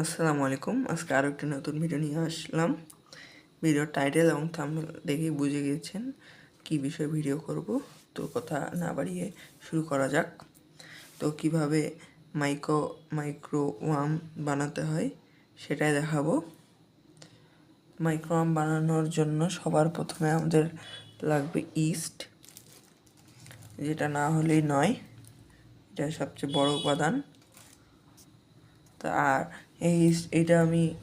আসসালামু আলাইকুম। আজকে আরও একটি নতুন ভিডিও নিয়ে আসলাম। ভিডিওর টাইটেল এবং থাম্বনেল দেখে বুঝে গিয়েছেন কি বিষয়ে ভিডিও করব। তো কথা না বাড়িয়ে শুরু করা যাক। তো কীভাবে মাইক্রো মাইক্রো ওয়াম বানাতে হয় সেটাই দেখাবো। মাইক্রো ওয়াম বানানোর জন্য সবার প্রথমে আমাদের লাগবে ইস্ট, যেটা না হলেই নয়। এটা সবচেয়ে বড় উপাদান। আর এই এইটা আমি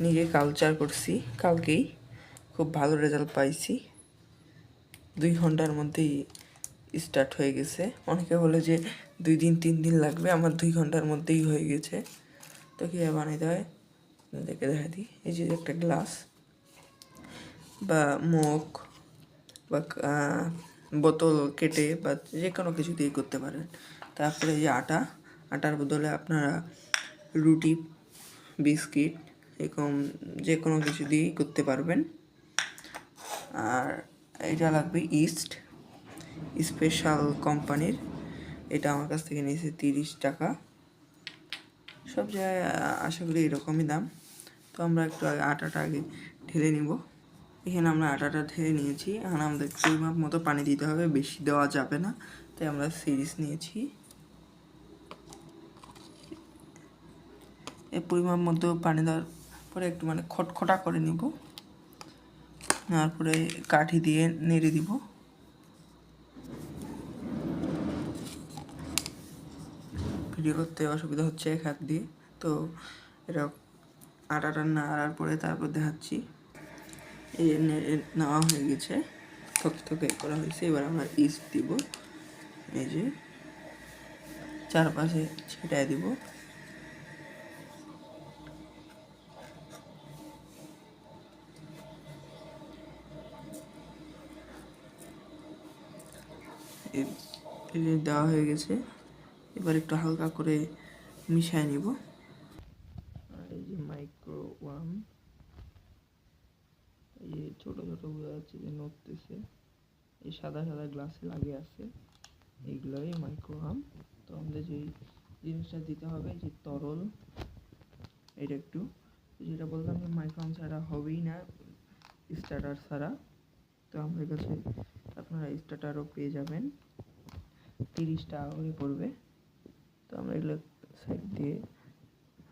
নিজে কালচার করছি, কালকেই খুব ভালো রেজাল্ট পাইছি। দুই ঘণ্টার মধ্যেই স্টার্ট হয়ে গেছে। অনেকে বলে যে দুই দিন, তিন দিন লাগবে, আমার দুই ঘণ্টার মধ্যেই হয়ে গেছে। তো কীভাবে বানাইতে হয়? দেখে দেখা দিই। এই যে একটা গ্লাস বা মুখ বা বোতল কেটে বা যে কোনো কিছু দিয়ে করতে পারেন। তারপরে এই যে আটা, আটার বদলে আপনারা রুটি বিস্কিট, এরকম যে কোনো কিছু দিয়েই করতে পারবেন। আর এটা লাগবে ইস্ট, স্পেশাল কোম্পানির। এটা আমার কাছ থেকে নিয়েছে তিরিশ টাকা। সব জায়গায় আশা করি এরকমই দাম। তো আমরা একটু আগে আটাটা আগে ঢেলে নিব। এখানে আমরা আটাটা ঢেলে নিয়েছি। এখন আমাদের পরিমাপ মতো পানি দিতে হবে, বেশি দেওয়া যাবে না। তাই আমরা সিরিজ নিয়েছি। এই পরিমাণ মতো পানি দেওয়ার পরে একটু মানে খটখটা করে নিব। তারপরে কাঠি দিয়ে নেড়ে দিব। ভিডিও করতে অসুবিধা হচ্ছে এক হাত দিয়ে। তো এটা আটাটা নাড়ার পরে তারপর দেখাচ্ছি। এই নেওয়া হয়ে গেছে। থক থকে করা হয়েছে। এবার আমরা ইস্ট দিব। এই যে চারপাশে ছিটাই দিব। দেওয়া হয়ে গেছে। এবার একটু হালকা করে মিশাই নিব। আর এই যে মাইক্রো ওয়াম এই যে ছোটো ছোটো বোঝা যাচ্ছে যে নড়তেছে এই সাদা সাদা গ্লাসে লাগিয়ে আছে। এইগুলোই মাইক্রো ওয়াম তো আমাদের যে জিনিসটা দিতে হবে, যে তরল, এটা একটু। যেটা বললাম যে মাইক্রোওয়াম ছাড়া হবেই না স্টার্টার ছাড়া। তো আমাদের কাছে আপনারা স্টার্টারও পেয়ে যাবেন। তিরিশ টাকা করে পড়বে। তো আমরা এগুলো সাইড দিয়ে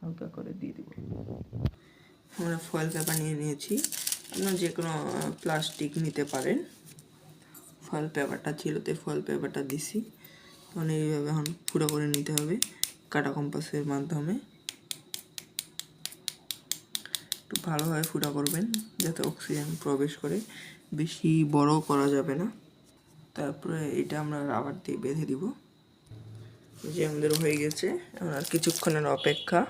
হালকা করে দিয়ে দেবো। আমরা ফয়েল পেপার নিয়ে নিয়েছি। আপনার যে কোনো প্লাস্টিক নিতে পারেন। ফয়েল পেপারটা ছিল তো ফয়েল পেপারটা দিছি। তখন এইভাবে এখন পুরো করে নিতে হবে। কাটা কম্পাসের মাধ্যমে। একটু ভালোভাবে ফুটা করবেন, যাতে অক্সিজেন প্রবেশ করে। বেশি বড় করা যাবে না। তারপরে এটা আমরা রাবার দিয়ে বেঁধে দিব। যে আমাদের হয়ে গেছে। এখন আর কিছুক্ষণের অপেক্ষা।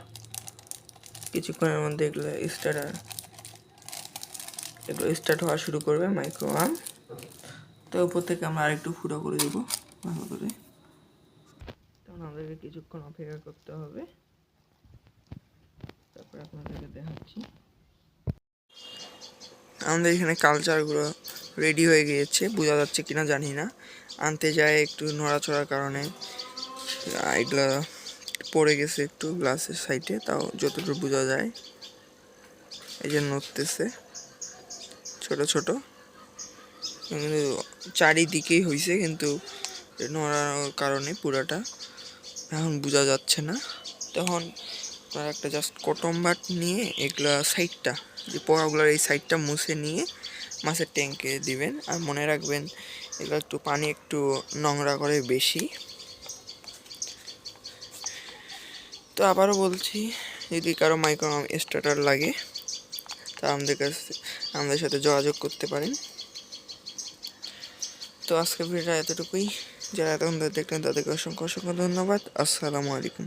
কিছুক্ষণের মধ্যে এগুলো স্টার্ট এগুলো স্টার্ট হওয়া শুরু করবে মাইক্রো আর্ম তো উপর থেকে আমরা আরেকটু ফুটো করে দেবো ভালো করে। তখন আমাদেরকে কিছুক্ষণ অপেক্ষা করতে হবে। তারপরে আপনাদেরকে দেখাচ্ছি। আমাদের এখানে কালচারগুলো রেডি হয়ে গিয়েছে, বোঝা যাচ্ছে কিনা জানি না। আনতে যায় একটু নড়াচড়ার কারণে। এগুলো পড়ে গেছে একটু গ্লাসের সাইডে তাও যতটুকু বোঝা যায়। এই যে নড়তেছে, ছোট ছোট। কিন্তু চারিদিকেই হয়েছে কিন্তু নড়ানোর কারণে পুরাটা এখন বোঝা যাচ্ছে না। তখন একটা জাস্ট কটন বাট নিয়ে এগুলা সাইডটা যে পোকাগুলোর এই সাইডটা মুছে নিয়ে মাছের ট্যাঙ্কে দিবেন। আর মনে রাখবেন, এগুলো একটু পানি একটু নোংরা করে বেশি। তো আবারও বলছি, যদি কারও মাইক্রো স্টার্টার লাগে, তা আমাদের কাছে, আমাদের সাথে যোগাযোগ করতে পারেন। তো আজকের ভিডিওটা এতটুকুই। যারা এতক্ষণ দেখলেন, তাদেরকে অসংখ্য অসংখ্য ধন্যবাদ। আসসালামু আলাইকুম।